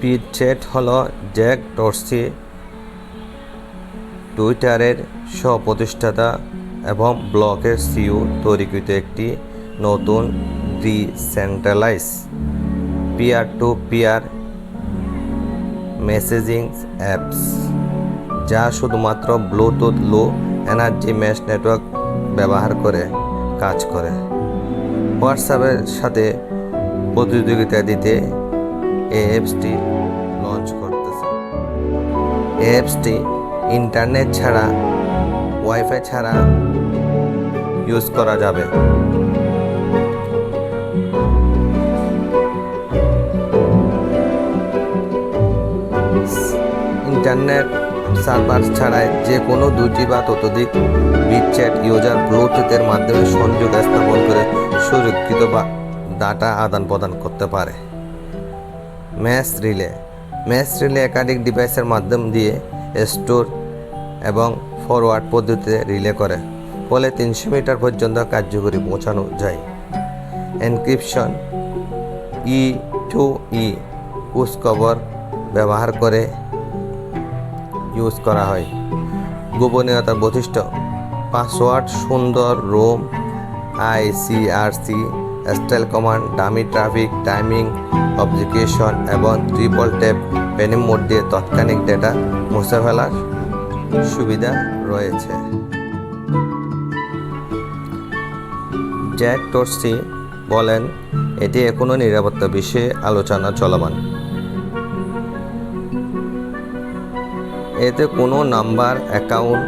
পিটচেট হল Jack Dorsey টুইটারের সহ-প্রতিষ্ঠাতা এবং ব্লকের সিইও তৈরিকৃত একটি নতুন decentralise. Peer to peer messaging apps, যা শুধুমাত্র Bluetooth low energy mesh network ব্যবহার করে কাজ করে। হোয়াটসঅ্যাপের সাথে প্রতিযোগিতা দিতে অ্যাপসটি লঞ্চ করতেছে। অ্যাপসটি ইন্টারনেট ছাড়া ওয়াইফাই ছাড়া ইউজ করা যাবে। ইন্টারনেট সার্ভার ছাড়াই যে কোনো দুটি বা ততোধিক বিটচ্যাট ইউজার ব্লুটুথের মাধ্যমে সংযোগ স্থাপন করে সুরক্ষিত বা ডাটা আদান প্রদান করতে পারে। ম্যাচ রিলে ম্যাচ রিলে একাধিক ডিভাইসের মাধ্যম দিয়ে স্টোর এবং ফরওয়ার্ড পদ্ধতিতে রিলে করে, ফলে তিনশো মিটার পর্যন্ত কার্যকরী পৌঁছানো যায়। Encryption, E to E push cover ব্যবহার করে ইউজ করা হয়। গোপনীয়তার বৈশিষ্ট্য, পাসওয়ার্ড সুন্দর, Rome ICRC style command dummy traffic timing অবজিকেশন এবং ট্রিপল ট্যাপ প্যানিং মোড দিয়ে তাৎক্ষণিক ডেটা মুছে ফেলার সুবিধা রয়েছে। জ্যাক টর্সি বলেন, এটি এখনও নিরাপত্তা বিষয়ে আলোচনা চলমান। এতে কোনো নাম্বার অ্যাকাউন্ট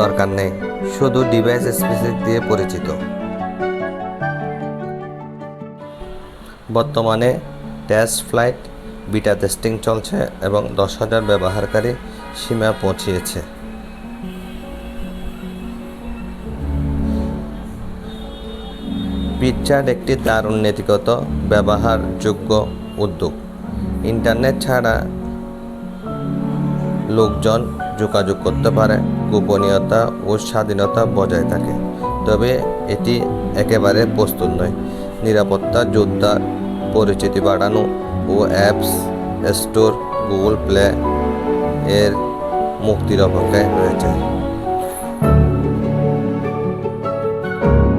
দরকার নেই, শুধু ডিভাইস স্পেসিফিক দিয়ে পরিচিত। বর্তমানে টেস্ট ফ্লাইট বিটা টেস্টিং চলছে এবং দশ হাজার ব্যবহারকারী সীমা পৌঁছিয়েছে। পিৎজার একটি দারুণ নীতিগত ব্যবহারযোগ্য উদ্যোগ। ইন্টারনেট ছাড়া লোকজন যোগাযোগ করতে পারে, গোপনীয়তা ও স্বাধীনতা বজায় থাকে। তবে এটি একেবারে প্রস্তুত নয়। নিরাপত্তা যোদ্ধার পরিচিতি বাড়ানো ও অ্যাপস স্টোর গুগল প্লে এর মুক্তির অপেক্ষায় রয়েছে।